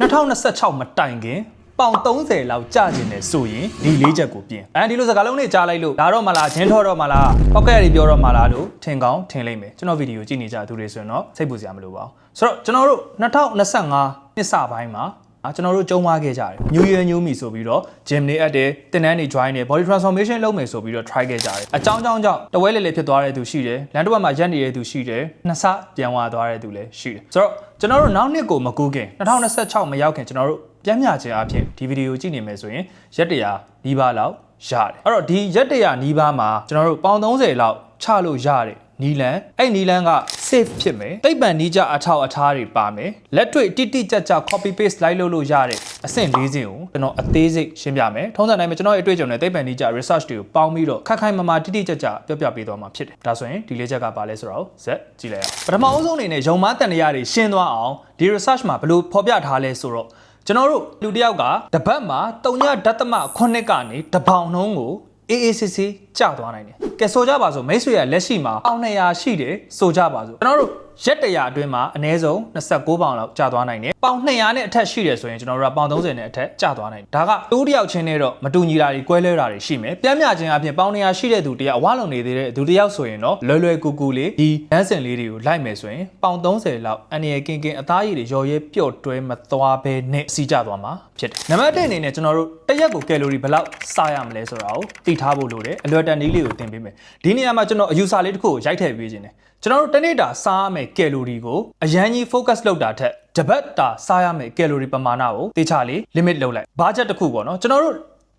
2026မတိုင်ခင်ပေါင်30လောက်ကြာကျင်တယ်ဆိုရင်ဒီလေးချက်ကိုပြင်အဲဒီလိုစကားလုံးတွေကြားလိုက်လို့ဒါတော့မလားဂျင်းထော်တော့မလားပောက်ကက်ရီပြောတော့မလားလို့ထင်ကောင်းထင်လိမ့်မယ်ကျွန်တော်ဗီဒီယိုကြည့်နေကြသူတွေဆိုရင်တော့စိတ်ပူစရာမလိုပါဘူးဆိုတော့ကျွန်တော်တို့2025နှစ်စပိုင်းမှာအာကျွန်တော်တို့ကြုံသွားခဲ့ကြတယ် New Year New Me ဆိုပြီးတော့ gym နေအပ်တယ်တင်တန်းနေ join နေ body transformation လုပ်မယ်ဆိုပြီးတော့ try ခဲ့ကြတယ်အကြောင်းကြောင်းကြောင့်တဝဲလေလေဖြစ်သွားတဲ့သူရှိတယ်လမ်းတစ်ဝက်မှာရက်နေတဲ့သူရှိတယ်နှစ်ဆပြန်သွားသွားတဲ့သူလည်းရှိတယ်ဆိုတော့ ကျွန်တော်တို့နောက်နှစ်ကိုမကူးခင်2026မရောက်ခင်ကျွန်တော်တို့ပြန်မြခြင်းအဖြစ်ဒီဗီဒီယိုကြည့်နေမယ်ဆိုရင်ရက်တရာနီးပါးလောက်ရတယ်အဲ့တော့ဒီရက်တရာနီးပါးမှာကျွန်တော်တို့ပေါင်30လောက်ချလို့ရတယ် နီလန်အဲ့နီလန်က safe ဖြစ်မယ်သိပ္ပံနီးကြအထောက်အထားတွေပါမယ်လက်တွေ့တိတိကျကျ copy paste လိုက်လုပ်လို့ရတဲ့အဆင့်၄ဆင့်ကိုကျွန်တော်အသေးစိတ်ရှင်းပြမယ်ထုံးစံတိုင်းမှာကျွန်တော်ရဲ့အတွေ့အကြုံနဲ့သိပ္ပံနီးကြ research တွေကိုပေါင်းပြီးတော့ခက်ခိုင်မာမာတိတိကျကျပြောပြပေးသွားမှာဖြစ်တယ်ဒါဆိုရင်ဒီလေးချက်ကပါလဲဆိုတော့ဇက်ကြည့်လိုက်အောင်ပထမအဆုံးအနေနဲ့ယုံမားတန်တရားတွေရှင်းသွားအောင်ဒီ research မှာဘယ်လိုဖော်ပြထားလဲဆိုတော့ကျွန်တော်တို့လူတစ်ယောက်ကတပတ်မှာ3ဓာတ်သမ9ကနေတပေါင်နှုံးကို AACC ကျသွားနိုင်တယ်။ကဲဆိုကြပါစို့မိတ်ဆွေရလက်ရှိမှာပေါင်200ရှိတယ်ဆိုကြပါစို့ကျွန်တော်တို့ ရက်တရာအတွင်းမှာအနည်းဆုံး29ပေါင်လောက်ကျသွားနိုင်တယ်။ပေါင်200နဲ့အထက်ရှိတယ်ဆိုရင်ကျွန်တော်တို့ကပေါင်30နဲ့အထက်ကျသွားနိုင်တယ်။ဒါကတိုးတစ်ယောက်ချင်းနဲ့တော့မတူညီတာတွေကွဲလွဲတာတွေရှိမယ်။ပြမ်းမြခြင်းအပြင်ပေါင်200ရှိတဲ့သူတယောက်အဝလုံနေသေးတဲ့သူတယောက်ဆိုရင်တော့လွယ်လွယ်ကူကူလေးဒီလမ်းစဉ်လေးတွေကိုလိုက်မယ်ဆိုရင်ပေါင်30လောက်အန်ရကင်ကင်အသားရည်တွေရော်ရဲပျော့တွဲမသွားဘဲနဲ့စီးကျသွားမှာဖြစ်တယ်။နံပါတ်1အနေနဲ့ကျွန်တော်တို့တစ်ရက်ကိုကယ်လိုရီဘယ်လောက်စားရမလဲဆိုတာကိုသိထားဖို့လိုတယ်။အလွယ်တန်နည်းလေးကိုသင်ပေးမယ်။ဒီနေရာမှာကျွန်တော်အယူဆလေးတစ်ခုကိုရိုက်ထည့်ပေးခြင်းတယ်။ကျွန်တော်တို့တစ်နေ့တာစားရမယ့်ကယ်လိုရီကိုအရန်ကြီး focus လုပ်တာထက်တပတ်တာစားရမယ့်ကယ်လိုရီပမာဏကိုတေချာလေး limit လုပ်လိုက်။ budget တစ်ခုပေါ့နော်။ကျွန်တော်တို့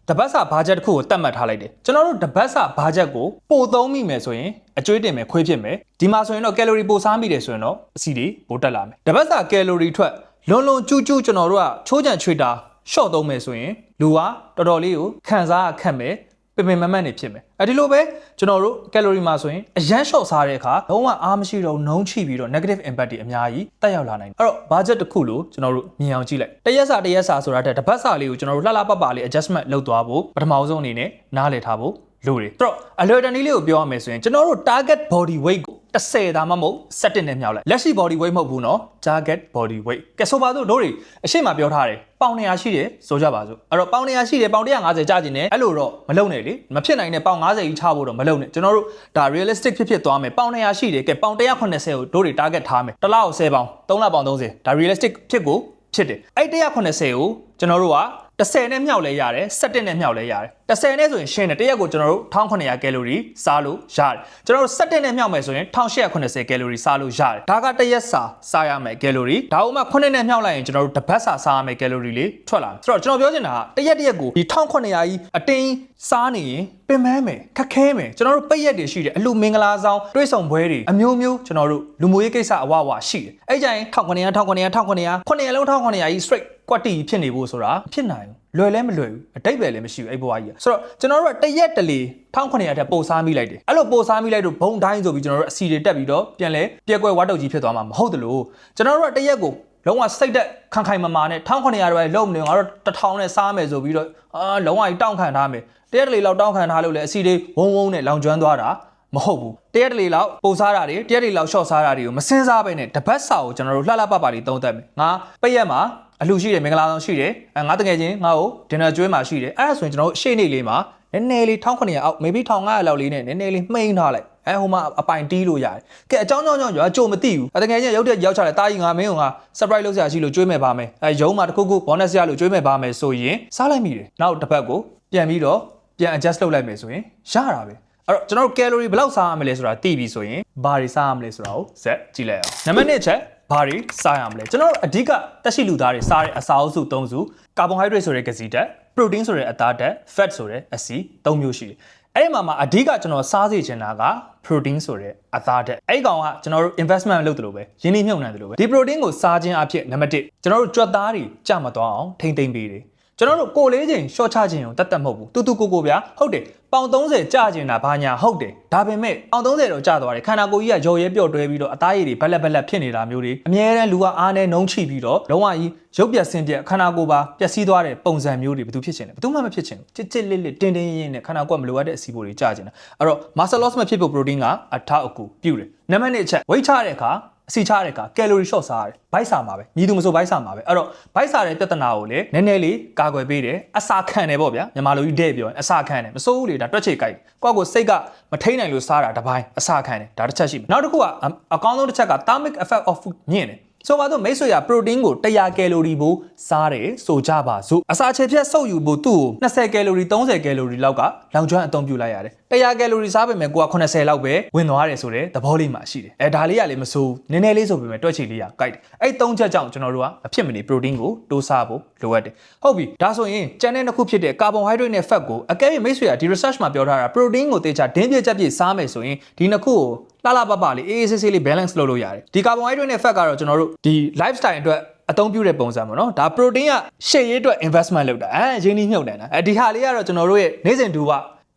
တပတ်စာဘာဂျက်တစ်ခုကိုတတ်မှတ်ထားလိုက်တယ်ကျွန်တော်တို့တပတ်စာဘာဂျက်ကိုပိုသုံးမိမယ်ဆိုရင်အကျွေးတင်မယ်ခွေးဖြစ်မယ်ဒီမှာဆိုရင်တော့ကယ်လိုရီပိုစားမိတယ်ဆိုရင်တော့အစီတွေပိုတက်လာမယ်တပတ်စာကယ်လိုရီထွက်လွန်လွန်ကျူးကျူးကျွန်တော်တို့ကချိုးချံချွေတာရှော့သုံးမယ်ဆိုရင်လူကတော်တော်လေးကိုခံစားခက်မယ် ပင်ပင်မမတ်နေဖြစ်မယ်အဲဒီလိုပဲကျွန်တော်တို့ကယ်လိုရီမှာဆိုရင်အရန်လျှော့စားတဲ့အခါလုံးဝအားမရှိတော့နှုံးချိပြီးတော့ negative impact တွေအများကြီးတက်ရောက်လာနိုင်တယ်အဲ့တော့ budget တစ်ခုလို့ကျွန်တော်တို့မြင်အောင်ကြည့်လိုက်တရက်စာတရက်စာဆိုတာတဲ့တပတ်စာလေးကိုကျွန်တော်တို့လှလှပပလေး adjustment လုပ်သွားဖို့ပထမဆုံးအနေနဲ့နားလည်ထားဖို့ လို့တယ်ဆိုတော့ alert တနည်းလေးကိုပြောရမယ်ဆိုရင်ကျွန်တော်တို့ target body weight ကို30ဒါမှမဟုတ်17နဲ့မြောက်လိုက်လက်ရှိ body weight မဟုတ်ဘူးเนาะ target body weight ကဲဆိုပါစို့တို့တွေအရှိမပြောထားတယ်ပေါင်100ရှိတယ်ဆိုကြပါစို့အဲ့တော့ပေါင်100ရှိတယ်ပေါင်150ကြာကျင်တယ်အဲ့လိုတော့မလုံနဲ့လေမဖြစ်နိုင်တဲ့ပေါင်90ကြီးချဖို့တော့မလုံနဲ့ကျွန်တော်တို့ဒါ realistic ဖြစ်ဖြစ်သွားမယ်ပေါင်100ရှိတယ်ကဲပေါင်180ကိုတို့တွေ target ထားမယ်တစ်လကို10ပေါင်3လပေါင်30ဒါ realistic ဖြစ်ကိုဖြစ်တယ်အဲ့180ကိုကျွန်တော်တို့က 30နဲ့မြောက်လဲရတယ်17နဲ့မြောက်လဲရတယ်30နဲ့ဆိုရင်ရှင်းတယ်တရက်ကိုကျွန်တော်တို့1900ကယ်လိုရီစားလို့ရတယ်ကျွန်တော်တို့17နဲ့မြောက်မယ်ဆိုရင်1880ကယ်လိုရီစားလို့ရတယ်ဒါကတရက်စာစားရမယ်ကယ်လိုရီဒါဥမှ9နဲ့မြောက်လိုက်ရင်ကျွန်တော်တို့တစ်ပတ်စာစားရမယ်ကယ်လိုရီလေးထွက်လာတယ်ဆိုတော့ကျွန်တော်ပြောချင်တာကတရက်တရက်ကိုဒီ1900ကြီးအတင်းစားနေရင်ပင်ပန်းမယ်ခက်ခဲမယ်ကျွန်တော်တို့ပိတ်ရက်တွေရှိတယ်အလူမင်္ဂလာဆောင်တွေးဆောင်ပွဲတွေအမျိုးမျိုးကျွန်တော်တို့လူမှုရေးကိစ္စအဝအဝရှိတယ်အဲ့ကြရင်1900 1900 1900 900လုံး1900ကြီး straight ကွက်တီဖြစ်နေဖို့ဆိုတာဖြစ်နိုင်ဘူးလွယ်လဲမလွယ်ဘူးအတိတ်ပဲလည်းမရှိဘူးအဲ့ဘဝကြီးဆိုတော့ကျွန်တော်တို့ကတရက်တလေ1900တက်ပို့စားမိလိုက်တယ်အဲ့လိုပို့စားမိလိုက်တော့ဘုံတိုင်းဆိုပြီးကျွန်တော်တို့အစီတွေတက်ပြီးတော့ပြန်လဲပြက်ကွက်ဝါတုတ်ကြီးဖြစ်သွားမှာမဟုတ်တယ်လို့ကျွန်တော်တို့ကတရက်ကိုလုံးဝစိတ်သက်ခံခိုင်မာမာနဲ့1900ရွယ်လုံးမနေငါတို့1000နဲ့စားမယ်ဆိုပြီးတော့အာလုံးဝကြီးတောင့်ခံထားမယ်တရက်တလေလောက်တောင့်ခံထားလို့လေအစီတွေဝုံဝုံနဲ့လောင်ကျွမ်းသွားတာမဟုတ်ဘူးတရက်တလေလောက်ပိုစားတာတွေတရက်တလေလောက်ရှော့စားတာတွေကိုမစင်စားပဲနဲ့တပတ်စာကိုကျွန်တော်တို့လှလှပပလေးသုံးသပ်မယ်ငါပိတ်ရက်မှာ အလူရှိတယ်မင်္ဂလာဆောင်ရှိတယ်အဲငါတကယ်ချင်းငါ့ကိုဒင်နာကျွေးမှာရှိတယ်အဲ့ဒါဆိုရင်ကျွန်တော်တို့ရှေ့နေလေးမှာနည်းနည်းလေး1900အောက် maybe 1500လောက်လေးနဲ့နည်းနည်းလေးမှိန်းထားလိုက်အဲဟိုမှာအပိုင်တီးလို့ရတယ်ကဲအကြောင်းကြောင့်ကြောင့်ရွာကြိုမသိဘူးအတကယ်ချင်းရုပ်တဲ့ရောက်ချတယ်တာကြီးငါမင်းကငါ surprise လုပ်စရာရှိလို့ကျွေးမယ်ပါမယ်အဲရုံးမှာတခုခု bonus ရလို့ကျွေးမယ်ပါမယ်ဆိုရင်စားလိုက်မိတယ်နောက်တစ်ပတ်ကိုပြန်ပြီးတော့ပြန် adjust လုပ်လိုက်မယ်ဆိုရင်ရတာပဲအဲ့တော့ကျွန်တော်တို့ calorie ဘယ်လောက်စားရမလဲဆိုတာသိပြီဆိုရင်ဘာတွေစားရမလဲဆိုတာကိုဇက်ကြည့်လိုက်အောင်နံပါတ်1ချက် ဘာတွေစားရမလဲကျွန်တော်တို့အဓိကတက်ရှိလူသားတွေစားတဲ့အစာအုပ်စု၃စုကာဗွန်ဟိုက်ဒရိတ်ဆိုတဲ့ကစီဓာတ် protein ဆိုတဲ့အသားဓာတ် fat ဆိုတဲ့အဆီ၃မျိုးရှိတယ်အဲ့ဒီမှာမှာအဓိကကျွန်တော်စားစေချင်တာက protein ဆိုတဲ့အသားဓာတ်အဲ့ဒီကောင်ကကျွန်တော်တို့ investment လုပ်တယ်လို့ပဲရင်းနှီးမြှုပ်နှံတယ်လို့ပဲဒီ protein ကိုစားခြင်းအဖြစ်နံပါတ်1ကျွန်တော်တို့ကြွက်သားတွေကြမသွားအောင်ထိမ့်သိမ့်ပေးတယ် ကျွန်တော်တို့ကိုလေးချိန် short ချခြင်းကိုတတ်တတ်မဟုတ်ဘူးတူတူကိုကိုဗျာဟုတ်တယ်ပေါင်30ကြာကျင်တာဘာညာဟုတ်တယ်ဒါပေမဲ့ပေါင်30တော့ကြာသွားတယ်ခန္ဓာကိုယ်ကြီးကရော်ရဲပျော့တွဲပြီးတော့အသားရည်တွေဘက်လက်ဘက်လက်ဖြစ်နေတာမျိုးတွေအများတန်းလူကအားနဲ့နှုံးချိပြီးတော့လုံးဝကြီးရုပ်ပြက်ဆင်းပြက်ခန္ဓာကိုယ်ပါပျက်စီးသွားတဲ့ပုံစံမျိုးတွေဘယ်သူဖြစ်ချင်လဲဘယ်သူမှမဖြစ်ချင်ဘူးချစ်ချစ်လစ်လစ်တင်းတင်းရင်းရင်းနဲ့ခန္ဓာကိုယ်ကမလိုအပ်တဲ့အစီအပိုတွေကြာကျင်တာအဲ့တော့ muscle loss မဖြစ်ဖို့ protein ကအထောက်အကူပြုတယ်နံပါတ်1အချက် weight ချတဲ့အခါ အစီချတဲ့အခါကယ်လိုရီ short စားရတယ်ဘိုက်စာမှာပဲမြည်သူမဆိုဘိုက်စာမှာပဲအဲ့တော့ဘိုက်စာတဲ့ပြဿနာကိုလည်းနည်းနည်းလေးကာကွယ်ပေးတယ်အစာခံတယ်ပေါ့ဗျာမြန်မာလိုကြီးတဲ့ပြောရင်အစာခံတယ်မစိုးဘူးလေဒါတွက်ချေကြိုက်ကိုယ့်ကိုစိတ်ကမထိန်နိုင်လို့စားတာတစ်ပိုင်းအစာခံတယ်ဒါတစ်ချက်ရှိမယ်နောက်တစ်ခုကအအကောင်းဆုံးတစ်ချက်က thermic effect of food မြင့်တယ်ဆိုပါတော့မိတ်ဆွေက protein ကို100ကယ်လိုရီပိုစားတယ်ဆိုကြပါစို့အစာချေဖြတ်စုပ်ယူဖို့သူ့ကို20ကယ်လိုရီ30ကယ်လိုရီလောက်ကလောင်ကျွမ်းအသုံးပြုလိုက်ရတယ်100ကယ်လိုရီစားပေမဲ့ကိုက80လောက်ပဲဝင်သွားတယ်ဆိုတဲ့သဘောလေးမှရှိတယ်အဲဒါလေးကလည်းမစိုးနည်းနည်းလေးဆိုပေမဲ့တွက်ချီလေးရကြိုက်တယ်အဲ့သုံးချက်ကြောင့်ကျွန်တော်တို့ကအဖြစ်မနေ protein ကိုတိုးစားဖို့လိုအပ်တယ်ဟုတ်ပြီဒါဆိုရင်ကျန်တဲ့နှစ်ခုဖြစ်တဲ့ carbohydrate နဲ့ fat ကိုအကဲ၍မိတ်ဆွေကဒီ research မှာပြောထားတာ protein ကိုတေချာဒင်းပြချက်ပြစားမယ်ဆိုရင်ဒီနှစ်ခုကိုလှလှပပလေးအေးအေးဆေးဆေးလေး balance လုပ်လို့ရတယ်ဒီ carbohydrate နဲ့ fat ကတော့ကျွန်တော်တို့ဒီ lifestyle အတွက်အသုံးပြုတဲ့ပုံစံပေါ့နော်ဒါ protein ကရှေ့ရေးအတွက် investment လုပ်တာအဲရင်းနှီးမြှုပ်နှံတာအဲဒီဟာလေးကတော့ကျွန်တော်တို့ရဲ့နေ့စဉ်ဒူက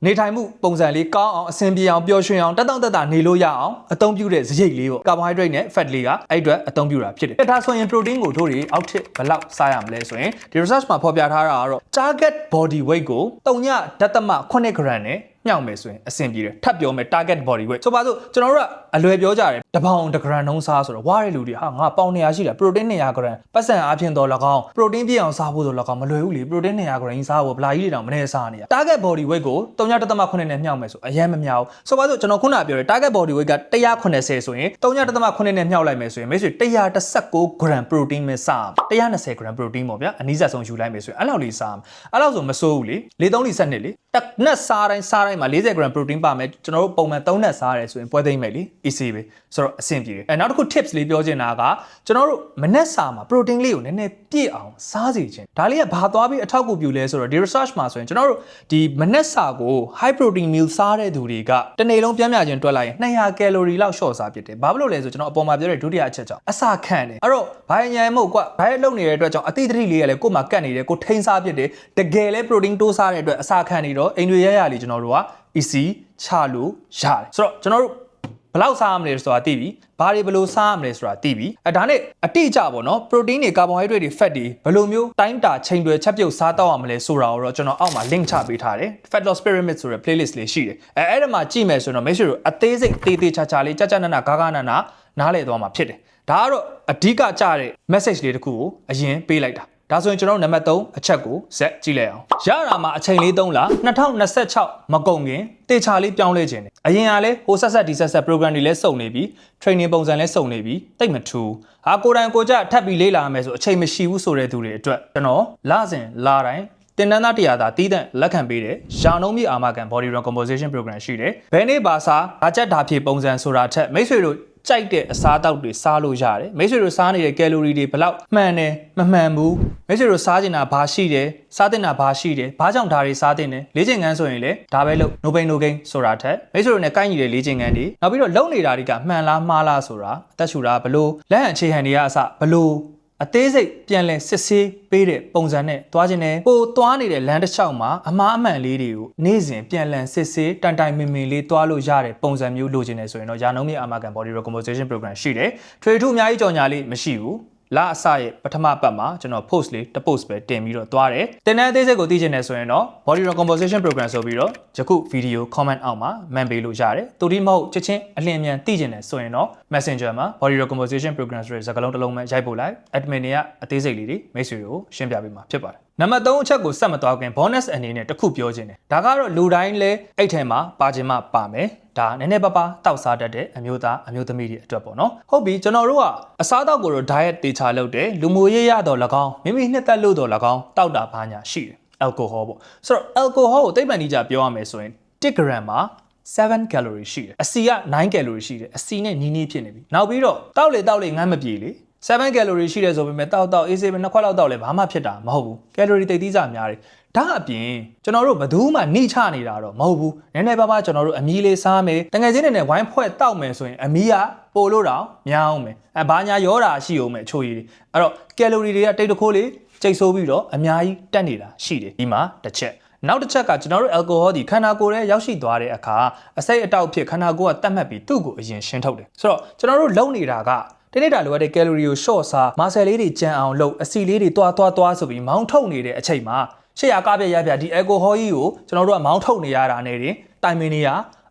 နေထိုင်မှုပုံစံလေးကောင်းအောင်အဆင်ပြေအောင်ပျော်ရွှင်အောင်တက်တောင့်တက်တာနေလို့ရအောင်အသုံးပြုတဲ့စရိတ်လေးပေါ့ carbohydrate နဲ့ fat လေးကအဲ့အတွက်အသုံးပြုတာဖြစ်တယ်ဒါဆိုရင် protein ကိုတို့တွေအောက်ထစ်ဘယ်လောက်စားရမလဲဆိုရင်ဒီ research မှာဖော်ပြထားတာကတော့ target body weight ကို3ညဒသမ9 gram နဲ့မြောက်မယ်ဆိုရင်အဆင်ပြေတယ်ထပ်ပြောမယ် target body weight ဆိုပါစို့ကျွန်တော်တို့ကအလွယ်ပြောကြတယ်တပေါင်တစ် gram နှုံးစားဆိုတော့ဝါးတဲ့လူတွေဟာငါပေါင်200ရှိတာ protein 200 gram ပတ်စံအားဖြင့်တော့၎င်း protein ပြည့်အောင်စားဖို့တော့၎င်းမလွယ်ဘူးလေ protein 200 gram ကြီးစားဖို့ဗလာကြီးတွေတောင်မနေစားနေရ target body weight ကို3.9နဲ့မြောက်မယ်ဆိုအရင်မမြောက်ဆိုပါစို့ကျွန်တော်ခုနပြောတယ် target body weight က180ဆိုရင်3.9နဲ့မြောက်လိုက်မယ်ဆိုရင်မိတ်ဆွေ119 gram protein ပဲစား120 gram protein ပေါ့ဗျာအနည်းဆက်ဆုံးယူလိုက်မယ်ဆိုရင်အဲ့လောက်လေးစားအဲ့လောက်ဆိုမစိုးဘူးလေလေ3လီ7နှစ်လေတက်နက်စားတိုင်းစားတိုင်းမှာ40 gram protein ပါမယ်ကျွန်တော်တို့ပုံမှန်3နက်စားရတယ်ဆိုရင်ပွဲသိမ့်မယ်လေ easy ပဲဆိုတော့အဆင်ပြေတယ်အဲနောက်တစ်ခု tips လေးပြောချင်တာကကျွန်တော်တို့မနက်စာမှာ protein လေးကိုနည်းနည်းပြည့်အောင်စားစီခြင်းဒါလေးကဘာသွားပြီးအထောက်အကူပြုလဲဆိုတော့ဒီ research မှာဆိုရင်ကျွန်တော်တို့ဒီမနက်စာကို high protein meal စားတဲ့သူတွေကတစ်နေ့လုံးပြန်ပြခြင်းတွက်လိုက်ရင်200 calorie လောက်ရှော့စားဖြစ်တယ်ဘာဖြစ်လို့လဲဆိုကျွန်တော်အပေါ်မှာပြောတဲ့ဒုတိယအချက်ကြောင့်အစာခံတယ်အဲ့တော့ဘာညံမို့ကွဘာလုံနေတဲ့အတွက်ကြောင့်အတိတ်တတိလေးကလည်းကို့မှာကတ်နေတယ်ကိုထိန်းစားဖြစ်တယ်တကယ်လဲ protein တိုးစားတဲ့အတွက်အစာခံနေတော့အိမ်တွေရရလေးကျွန်တော်တို့က easy ချလို့ရတယ်ဆိုတော့ကျွန်တော်တို့ ဘယ်လောက်စားရမလဲဆိုတာသိပြီဘာတွေဘယ်လိုစားရမလဲဆိုတာသိပြီအဲဒါနဲ့အတိအကျပေါ့နော် protein တွေ carbohydrate တွေ fat တွေဘယ်လိုမျိုးတိုင်းတာချိန်တွေချက်ပြုတ်စားတော့ရမလဲဆိုတာကိုတော့ကျွန်တော်အောက်မှာ link ချပေးထားတယ် fat loss pyramid ဆိုတဲ့ playlist လေးရှိတယ်အဲအဲ့ဒါမှာကြည့်မယ်ဆိုတော့ make sure အသေးစိတ်တေးသေးချာချာလေးကြကြနနဂါဂါနနနားလည်သွားမှာဖြစ်တယ်ဒါကတော့အဓိကကြတဲ့ message လေးတစ်ခုကိုအရင်ပေးလိုက်တာ ဒါဆိုရင်ကျွန်တော်နံပါတ်3အချက်ကိုဇက်ကြည့်လိုက်အောင်ရတာမှာအချိန်လေး3လ2026မကုန်ခင်တေချာလေးပြောင်းလဲခြင်းတယ်အရင်ကလည်းဟိုဆက်ဆက်ဒီဆက်ဆက် program တွေလည်းစုံနေပြီ training ပုံစံလည်းစုံနေပြီတိတ်မထူးဟာကိုယ်တိုင်ကိုကြထပ်ပြီးလေ့လာရမယ်ဆိုအချိန်မရှိဘူးဆိုတဲ့သူတွေအတွက်ကျွန်တော်လစဉ်လာတိုင်းတင်နန်းသားတရားသာတီးတဲ့လက်ခံပေးတဲ့ရာနှုံးမြေအာမခံ body recomposition program ရှိတယ်။ဘယ်နေ့ပါစားဓာချက်ဓာဖြေပုံစံဆိုတာထက်မိတ်ဆွေတို့ ကြိုက်တဲ့အစားအသောက်တွေစားလို့ရတယ်မိတ်ဆွေတို့စားနေတဲ့ကယ်လိုရီတွေဘယ်လောက်မှန်တယ်မမှန်ဘူးမိတ်ဆွေတို့စားကျင်တာဘာရှိတယ်စားတင်တာဘာရှိတယ်ဘာကြောင့်ဒါတွေစားတင်တယ်လေ့ကျင့်ခန်းဆိုရင်လည်းဒါပဲလို့ no pain no gain ဆိုတာထက်မိတ်ဆွေတို့နဲ့ကိုက်ညီတဲ့လေ့ကျင့်ခန်းတွေနောက်ပြီးတော့လုံနေတာတွေကမှန်လားမှားလားဆိုတာအသက်ရှူတာဘလို့လက်ဟန်အခြေဟန်တွေကအစဘလို့ အသေးစိတ်ပြန်လဲစစ်ဆေးပေးတဲ့ပုံစံနဲ့သွားခြင်းနဲ့ပိုသွားနေတဲ့လမ်းတစ်လျှောက်မှာအမားအမှန်လေးတွေကိုနေ့စဉ်ပြန်လည်စစ်ဆေးတန်တိုင်မင်မင်လေးသွားလို့ရတဲ့ပုံစံမျိုးလိုချင်တယ်ဆိုရင်တော့ယာနုံးမြေအာမခံ body recomposition program ရှိတယ်ထွေထူးအများကြီးကြော်ညာလေးမရှိဘူး လာအစရဲ့ပထမပတ်မှာကျွန်တော် post လေးတစ် post ပဲတင်ပြီးတော့သွားတယ်။တင်တဲ့အသေးစိတ်ကိုသိချင်တယ်ဆိုရင်တော့ body recomposition program ဆိုပြီးတော့ယခု video comment အောက်မှာမှန်ပေးလို့ရတယ်။တူဒီမဟုတ်ချက်ချင်းအလင်းအမြန်သိချင်တယ်ဆိုရင်တော့ messenger မှာ body recomposition program ဆိုတဲ့စကားလုံးတစ်လုံးပဲရိုက်ပို့လိုက် admin တွေကအသေးစိတ်လေးတွေမိတ်ဆွေတွေကိုရှင်းပြပေးမှာဖြစ်ပါတယ်။နံပါတ်3အချက်ကိုဆက်မသွားခင် bonus အနေနဲ့တစ်ခုပြောခြင်းတယ်။ဒါကတော့လူတိုင်းလဲအဲ့ထဲမှာပါခြင်းမှပါမယ်။ဒါနည်းနည်းပါးပါးတောက်စားတတ်တဲ့အမျိုးသားအမျိုးသမီးတွေအတွက်ပေါ့နော်။ဟုတ်ပြီကျွန်တော်တို့ကအစားတောက်ကိုတော့ diet တေချာလုပ်တယ်လူမှုရေးရတော့၎င်းမိမိနှစ်သက်လို့တော့၎င်းတောက်တာဘာညာရှိတယ်။ alcohol ပေါ့။ဆိုတော့ alcohol ကိုသိပ္ပံနည်းကြပြောရမယ်ဆိုရင်1 gram မှာ7 calorie ရှိတယ်အစီက9 calorie ရှိတယ်အစီနဲ့နီးနီးဖြစ်နေပြီနောက်ပြီးတော့တောက်လေတောက်လေငမ်းမပြေလေ 7 calorie ရှိတယ်ဆိုပေမဲ့တောက်တောက်အေးစေးပဲနှစ်ခွက်လောက်တောက်လဲဘာမှဖြစ်တာမဟုတ်ဘူး calorie တိတ်သီးစာများတယ်ဒါအပြင်ကျွန်တော်တို့ဘယ်သူမှနှိချနေတာတော့မဟုတ်ဘူးနည်းနည်းပါးပါးကျွန်တော်တို့အမီးလေးစားမယ်တငယ်ချင်းတွေနဲ့ဝိုင်းဖွဲ့တောက်မယ်ဆိုရင်အမီးကပိုလို့တော့များအောင်မယ်အဲဘာညာရောတာရှိအောင်မယ်ချိုးရည်အဲ့တော့ calorie တွေကတိတ်တခိုးလေးကျိတ်ဆိုးပြီးတော့အများကြီးတက်နေတာရှိတယ်ဒီမှာတစ်ချက်နောက်တစ်ချက်ကကျွန်တော်တို့ alcohol ဒီခန္ဓာကိုယ်ထဲရောက်ရှိသွားတဲ့အခါအစိတ်အတောက်ဖြစ်ခန္ဓာကိုယ်ကတတ်မှတ်ပြီးသူ့ကိုအရင်ရှင်းထုတ်တယ်ဆိုတော့ကျွန်တော်တို့လုံနေတာက တနေ့တာလိုအပ်တဲ့ calorie ကို short စားမာဆယ်လေးတွေကျန်အောင်လုပ်အစီလေးတွေတွားတွားတွားဆိုပြီးမောင်းထုတ်နေတဲ့အချိန်မှာရှေ့ရကားပြရပြဒီ alcohol ကြီးကိုကျွန်တော်တို့ကမောင်းထုတ်နေရတာနဲ့တင်တိုင်မင်နေရ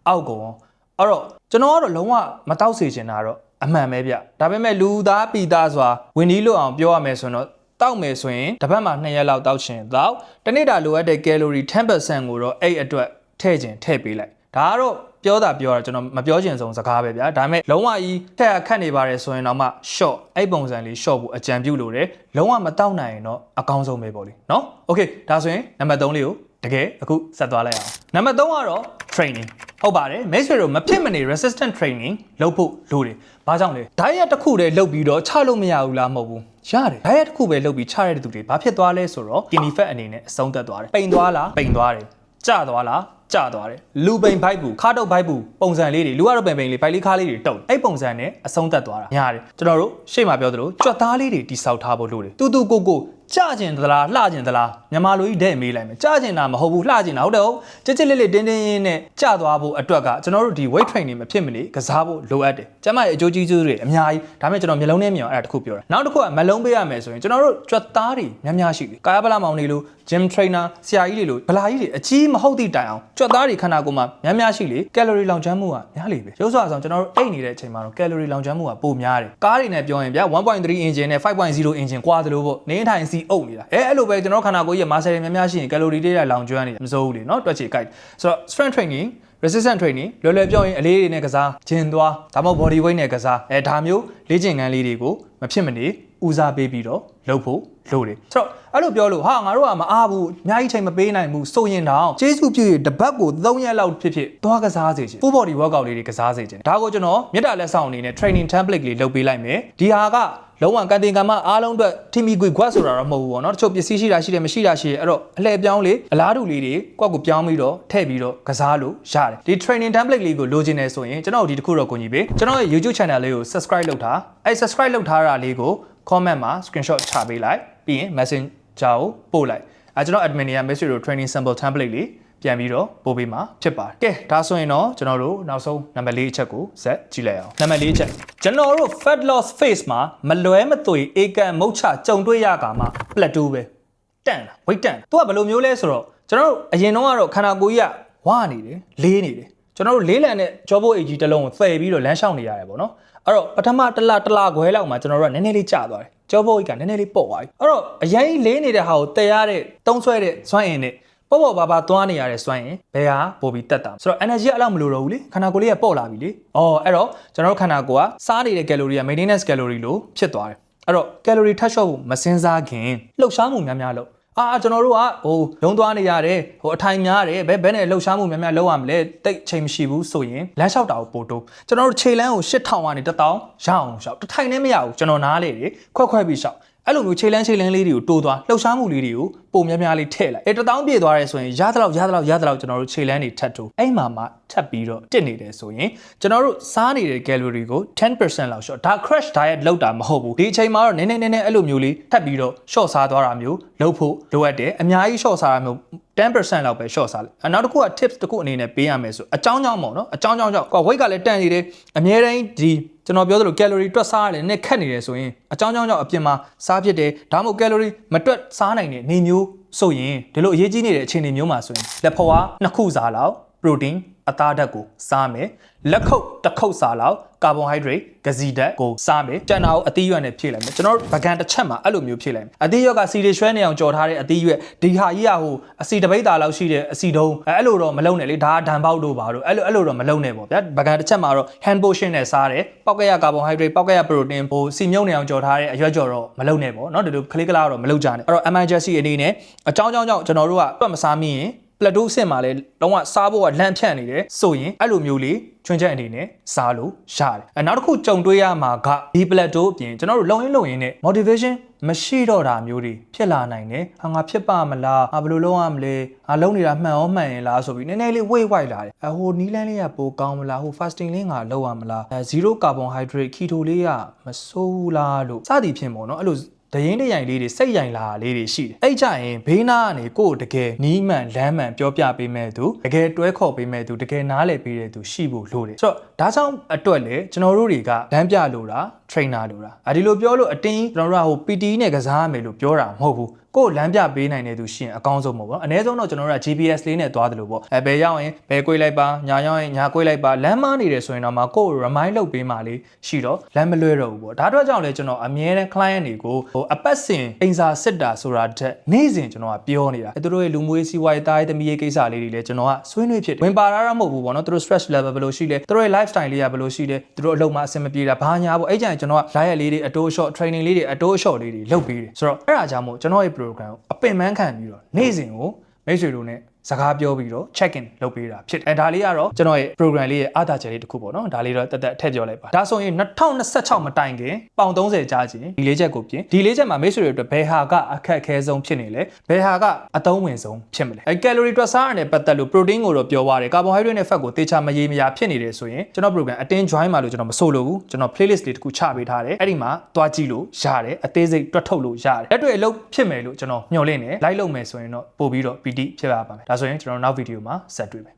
အောက်ကုန်အဲ့တော့ကျွန်တော်ကတော့လုံးဝမတောက်စေချင်တာတော့အမှန်ပဲဗျဒါပေမဲ့လူသားပီသားစွာဝင်ဒီလို့အောင်ပြောရမယ်ဆိုရင်တော့တောက်မယ်ဆိုရင်တစ်ပတ်မှာ2ရက်လောက်တောက်ချင်တောက်တစ်နေ့တာလိုအပ်တဲ့ calorie 10%ကိုတော့အဲ့အတွက်ထည့်ခြင်းထည့်ပေးလိုက်ဒါကတော့ ပြောတာပြောတာကျွန်တော်မပြောချင်ဆုံးစကားပဲဗျာဒါပေမဲ့လုံးဝကြီးထက်ခတ်နေပါတယ်ဆိုရင်တော့မှ short အဲ့ပုံစံလေး short ဖို့အကြံပြုလို့တယ်လုံးဝမတောက်နိုင်ရင်တော့အကောင်းဆုံးပဲပေါ့လေနော် okay ဒါဆိုရင်နံပါတ်3လေးကိုတကယ်အခုဆက်သွားလိုက်အောင်နံပါတ်3ကတော့ training ဟုတ်ပါတယ်မိတ်ဆွေတို့မဖြစ်မနေ resistant training လုပ်ဖို့လိုတယ်ဘာကြောင့်လဲ diet တစ်ခုတည်းလုပ်ပြီးတော့ချလို့မရဘူးလားမဟုတ်ဘူးရတယ် diet တစ်ခုပဲလုပ်ပြီးချရတဲ့သူတွေဘာဖြစ်သွားလဲဆိုတော့ kidney fat အနေနဲ့အဆုံးသက်သွားတယ်ပိန်သွားလားပိန်သွားတယ်ကျသွားလား ကျသွားတယ်လူပိန်ဘိုက်ဘူးခါတုတ်ဘိုက်ဘူးပုံစံလေးတွေလူကတော့ပိန်ပိန်လေးဘိုက်လေးခါလေးတွေတုတ်အဲ့ပုံစံနဲ့အဆုံးသက်သွားတာများတယ်ကျွန်တော်တို့ရှေ့မှာပြောသလိုကြွက်သားလေးတွေတိဆောက်ထားဖို့လိုတယ်တူတူကိုကို ကြကျင်သလားလှကျင်သလားမြန်မာလူကြီးတဲ့မေးလိုက်မယ်ကြကျင်တာမဟုတ်ဘူးလှကျင်တာဟုတ်တယ်ဟုတ်ကြက်ကြက်လေးလေးတင်းတင်းရင်းနဲ့ကြသွားဖို့အတွက်ကကျွန်တော်တို့ဒီ weight training မဖြစ်မနေကစားဖို့လိုအပ်တယ်ကျမရဲ့အကျိုးကျေးဇူးတွေအများကြီးဒါပေမဲ့ကျွန်တော်မျိုးလုံးနဲ့မြင်အောင်အဲ့ဒါတစ်ခုပြောတာနောက်တစ်ခုကမလုံးပေးရမယ်ဆိုရင်ကျွန်တော်တို့ကြွက်သားတွေများများရှိတယ်ကာယဗလာမောင်တွေလို့ gym trainer ဆရာကြီးတွေလို့ဗလာကြီးတွေအကြီးမဟုတ်သည့်တိုင်အောင်ကြွက်သားတွေခန္ဓာကိုယ်မှာများများရှိလေ calorie လောင်ကျွမ်းမှုကများလေပဲရုပ်စွာဆောင်ကျွန်တော်တို့အိတ်နေတဲ့အချိန်မှာတော့ calorie လောင်ကျွမ်းမှုကပိုများတယ်ကားတွေနဲ့ပြောရင်ဗျ1.3 engine နဲ့5.0 engine ကွာသလိုပေါ့နေထိုင်စီစီအုပ်နေတာအဲအဲ့လိုပဲကျွန်တော်ခန္ဓာကိုယ်ကြီးကမာဆယ်တွေများများရှိရင်ကယ်လိုရီတွေလောင်ကျွမ်းနေတာမစိုးဘူးလေနော်တွက်ချေကိုက်ဆိုတော့ strength training resistance training လွယ်လွယ်ပြောင်းရင်အလေးတွေနဲ့ကစားဂျင်သွားဒါမှမဟုတ် body weight နဲ့ကစားအဲဒါမျိုးလေ့ကျင့်ခန်းလေးတွေကိုမဖြစ်မနေ ဦးစားပေးပြီးတော့လုပ်ဖို့လိုတယ်ဆိုတော့အဲ့လိုပြောလို့ဟာငါတို့ကမအားဘူးအများကြီးချိန်မပေးနိုင်ဘူးဆိုရင်တော့ကျေးဇူးပြုရတပတ်ကို3ရက်လောက်ဖြစ်ဖြစ်သွားကစားစေချင် full body workout လေးတွေကစားစေချင်ဒါကိုကျွန်တော်မြေတားလက်ဆောင်အနေနဲ့ training template လေးလုပ်ပေးလိုက်မယ်ဒီဟာကလုံးဝကန်တင်ကမ္မအားလုံးအတွက်ထိမိကွေခွက်ဆိုတာတော့မဟုတ်ဘူးပေါ့နော်တချို့ပစ္စည်းရှိတာရှိတယ်မရှိတာရှိတယ်အဲ့တော့အလှည့်ပြောင်းလေးအလားတူလေးတွေကွက်ကိုပြောင်းပြီးတော့ထည့်ပြီးတော့ကစားလို့ရတယ်ဒီ training template လေးကိုလိုချင်တယ်ဆိုရင်ကျွန်တော်တို့ဒီတစ်ခုတော့ကိုကြီးပေးကျွန်တော်ရဲ့ YouTube channel လေးကို subscribe လုပ်ထားအဲ့ subscribe လုပ်ထားတာလေးကို comment မှာ screenshot ချပေးလိုက်ပြီးရင် messenger ကိုပို့လိုက်အဲကျွန်တော် admin တွေက message ကို training sample template လေးပြန်ပြီးတော့ပို့ပေးမှာဖြစ်ပါတယ်။ကဲဒါဆိုရင်တော့ကျွန်တော်တို့နောက်ဆုံးနံပါတ်၄အချက်ကိုဆက်ကြည့်လိုက်အောင်။နံပါတ်၄အချက်ကျွန်တော်တို့ fat loss phase မှာမလွဲမသွေအေကန်မုတ်ချကြုံတွေ့ရကမှာ plateau ပဲ။တန့်လား weight တန့်။သူကဘယ်လိုမျိုးလဲဆိုတော့ကျွန်တော်တို့အရင်တော့ကတော့ခန္ဓာကိုယ်ကြီးကဝနေတယ်လေးနေတယ်ကျွန်တော်တို့လေးလံနဲ့ကြောပိုးအေကြီးတစ်လုံးကိုဖယ်ပြီးတော့လမ်းလျှောက်နေရတယ်ပေါ့နော်။ အဲ့တော့ပထမတစ်လတစ်လခွဲလောက်မှာကျွန်တော်တို့ကနည်းနည်းလေးကျသွားတယ်။ကြောပိုးကြီးကနည်းနည်းလေးပေါ့သွားပြီ။အဲ့တော့အရင်လေးနေတဲ့ဟာကိုတည်ရတဲ့တုံးဆွဲတဲ့စွမ်းအင်နဲ့ပေါ့ပေါ့ပါပါသွားနေရတဲ့စွမ်းရင်ဘယ်ဟာပို့ပြီးတက်တာဆိုတော့ energy အလောက်မလိုတော့ဘူးလေခန္ဓာကိုယ်လေးကပေါ့လာပြီလေ။အော်အဲ့တော့ကျွန်တော်တို့ခန္ဓာကိုယ်ကစားနေတဲ့ calorie က maintenance calorie လို့ဖြစ်သွားတယ်။အဲ့တော့ calorie ထပ်လျှော့ဖို့မစင်စားခင်လှုပ်ရှားမှုများများလုပ် အာကျွန်တော်တို့ကဟိုရုံးသွားနေရတယ်ဟိုအထိုင်များတယ်ဘယ်ဘယ်နဲ့လှုပ်ရှားမှုများများလုပ်ရမလဲတိတ်ချိန်မရှိဘူးဆိုရင်လမ်းလျှောက်တာကိုပို့တိုးကျွန်တော်တို့ခြေလမ်းကို8000ကနေ1000ရအောင်လျှောက်တစ်ထိုင်နဲ့မရဘူးကျွန်တော်နားလေတွေခွက်ခွက်ပြီးလျှောက် အဲ့လိုမျိုးခြေလန်းခြေလန်းလေးတွေကိုတိုးသွားလှုပ်ရှားမှုလေးတွေကိုပုံများများလေးထည့်လိုက်အဲတထောင်ပြည့်သွားရဲဆိုရင်ရသလောက်ရသလောက်ရသလောက်ကျွန်တော်တို့ခြေလန်းတွေထပ်တိုးအဲ့မှာမှထပ်ပြီးတော့တစ်နေတယ်ဆိုရင်ကျွန်တော်တို့စားနေတဲ့ calorie ကို10%လောက် short ဒါ crash diet လောက်တာမဟုတ်ဘူးဒီအချိန်မှာတော့နည်းနည်းနည်းနည်းအဲ့လိုမျိုးလေးထပ်ပြီးတော့ short စားသွားတာမျိုးလုပ်ဖို့လိုအပ်တယ်အများကြီး short စားတာမျိုး 10%လောက်ပဲ short စားလိုက်နောက်တစ်ခုက tips တစ်ခုအနေနဲ့ပေးရမယ်ဆိုအကြောင်းကြောင့်ပေါ့နော်အကြောင်းကြောင့်ကြောင့်ကွာ weight ကလည်းတန်နေတယ်အများတိုင်းဒီကျွန်တော်ပြောသလို calorie တွက်စားရတယ်နဲ့ခက်နေတယ်ဆိုရင်အကြောင်းကြောင့်ကြောင့်အပြင်မှာစားဖြစ်တယ်ဒါမှမဟုတ် calorie မတွက်စားနိုင်တဲ့နေမျိုးဆိုရင်ဒီလိုအရေးကြီးနေတဲ့အခြေအနေမျိုးမှာဆိုရင်လက်ဖွားနှစ်ခုစားလောက် ပရိုတင်းအသားဓာတ်ကိုစားမယ်လက်ခုပ်တစ်ခုပ်စာလောက်ကာဗွန်ဟိုက်ဒရိတ်ဂဇီဓာတ်ကိုစားမယ်တန်တာကိုအသီးရွက်နဲ့ဖြည့်လိုက်မယ်ကျွန်တော်ဗကန်တစ်ချက်မှာအဲ့လိုမျိုးဖြည့်လိုက်မယ်အသီးရွက်ကစီတွေရွှဲနေအောင်ကြော်ထားတဲ့အသီးရွက်ဒီဟာကြီးရဟိုအစီတပိတ်တာလောက်ရှိတဲ့အစီတုံးအဲ့လိုတော့မလုံနဲ့လေဒါကဒံပေါက်တို့ပါတို့အဲ့လိုအဲ့လိုတော့မလုံနဲ့ပေါ့ဗျာဗကန်တစ်ချက်မှာတော့ hand potion နဲ့စားတယ်ပောက်ကရကာဗွန်ဟိုက်ဒရိတ်ပောက်ကရပရိုတင်းပိုစီမြုပ်နေအောင်ကြော်ထားတဲ့အရွက်ကြော်တော့မလုံနဲ့ပေါ့နော်ဒီလိုခလေးကလာတော့မလုံကြနဲ့အဲ့တော့ emergency အနေနဲ့အကြောင်းကြောင့်ကျွန်တော်တို့ကတွက်မစားမိရင် ပလက်တိုးအဆင့်မှာလည်းလုံးဝစားဖို့ကလန့်ဖြန့်နေတယ်ဆိုရင်အဲ့လိုမျိုးလေးချွင်းချက်အနေနဲ့စားလို့ရတယ်အဲနောက်တစ်ခုကြုံတွေ့ရမှာကဒီပလက်တိုးအပြင်ကျွန်တော်တို့လုံရင်းလုံရင်းနဲ့ motivation မရှိတော့တာမျိုးတွေဖြစ်လာနိုင်တယ်ဟာငါဖြစ်ပါမလားငါဘယ်လိုလုပ်ရမလဲငါလုပ်နေတာမှန်ရောမှန်ရင်လားဆိုပြီးနည်းနည်းလေးဝိတ်ဝိုက်လာတယ်အဟိုနီးလန်းလေးကပိုကောင်းမလားဟို fasting လေးငါလုပ်ရမလားအဲ0 carbohydrate keto လေးကမဆိုးဘူးလားလို့စသည်ဖြင့်ပေါ့နော်အဲ့လို တရင်တရိုင်လေးတွေစိတ်ရိုင်လာလေးတွေရှိတယ်အဲ့ကြရင်ဘေးနားကနေကိုယ့်ကိုတကယ်နီးမှန်လမ်းမှန်ပြောပြပေးမဲ့သူတကယ်တွဲခေါ်ပေးမဲ့သူတကယ်နားလည်ပေးတဲ့သူရှိဖို့လိုတယ်ဆိုတော့ဒါကြောင့်အတွက်လေကျွန်တော်တို့တွေကလမ်းပြလိုတာ trainer လိုတာအဲဒီလိုပြောလို့အတင်းကျွန်တော်တို့ကဟို PT နဲ့ကစားရမယ်လို့ပြောတာမဟုတ်ဘူးကိုယ်လမ်းပြပေးနိုင်တဲ့သူရှိရင်အကောင်းဆုံးပေါ့နော်အနည်းဆုံးတော့ကျွန်တော်တို့က GPS လေးနဲ့သွားတယ်လို့ပေါ့အဲဘယ်ရောက်ရင်ဘယ်ကွေးလိုက်ပါညာရောက်ရင်ညာကွေးလိုက်ပါလမ်းမနေတယ်ဆိုရင်တော့မှကိုယ် remind လုပ်ပေးမှလေးရှိတော့လမ်းမလွဲတော့ဘူးပေါ့ဒါအတွက်ကြောင့်လဲကျွန်တော်အမြဲတမ်း client တွေကိုဟိုအပတ်စဉ်အိမ်စာစစ်တာဆိုတာတက်နေ့စဉ်ကျွန်တော်ကပြောနေတာအဲသူတို့ရဲ့လူမှုရေးစီးပွားရေးတားရေးသမီးရေးကိစ္စလေးတွေလည်းကျွန်တော်ကဆွေးနွေးဖြစ်တယ်ဝင်ပါတာတော့မဟုတ်ဘူးပေါ့နော်သူတို့ stress level ဘယ်လိုရှိလဲသူတို့ရဲ့ lifestyle လေးကဘယ်လိုရှိလဲသူတို့အလုပ်မှာအဆင်မပြေတာဘာညာပေါ့အဲ့ကြရင်ကျွန်တော်က diet လေးတွေအတိုး short training လေးတွေအတိုး short လေးတွေလုပ်ပေးတယ်ဆိုတော့အဲ့ဒါကြောင့်မို့ကျွန်တော်ရဲ့ program ကိုအပင်ပန်းခံပြီးတော့နေ့စဉ်ကိုမိတ်ဆွေတို့ ਨੇ စကားပြောပြီးတော့ check in လုပ်ပေးတာဖြစ်တယ်အဲဒါလေးကတော့ကျွန်တော်ရဲ့ program လေးရဲ့အားသာချက်လေးတစ်ခုပေါ့နော်ဒါလေးတော့တက်တက်ထည့်ပြောလိုက်ပါဒါဆိုရင်2026မတိုင်ခင်ပေါင်30ကြားချင်းဒီလေးချက်ကိုပြင်ဒီလေးချက်မှာမိတ်ဆွေတွေအတွက်ဘယ်ဟာကအခက်အခဲဆုံးဖြစ်နေလဲဘယ်ဟာကအသုံးဝင်ဆုံးဖြစ်မလဲအဲ calorie တွက်စားရတဲ့ပတ်သက်လို့ protein ကိုတော့ပြောသွားတယ် carbohydrate နဲ့ fat ကိုတေချာမရေမရာဖြစ်နေတယ်ဆိုရင်ကျွန်တော် program အတင်း join မှာလို့ကျွန်တော်မဆိုလို့ဘူးကျွန်တော် playlist လေးတစ်ခုချပေးထားတယ်အဲ့ဒီမှာသွားကြည့်လို့ရတယ်အသေးစိတ်တွက်ထုတ်လို့ရတယ်လက်တွေ့အလုပ်ဖြစ်မယ်လို့ကျွန်တော်မျှော်လင့်တယ်လိုက်လုပ်မယ်ဆိုရင်တော့ပို့ပြီးတော့ PT ဖြစ်ပါပါမယ်ဒါဆိုရင်ကျွန်တော်နောက်ဗီဒီယိုမှာဆက်တွေ့မယ်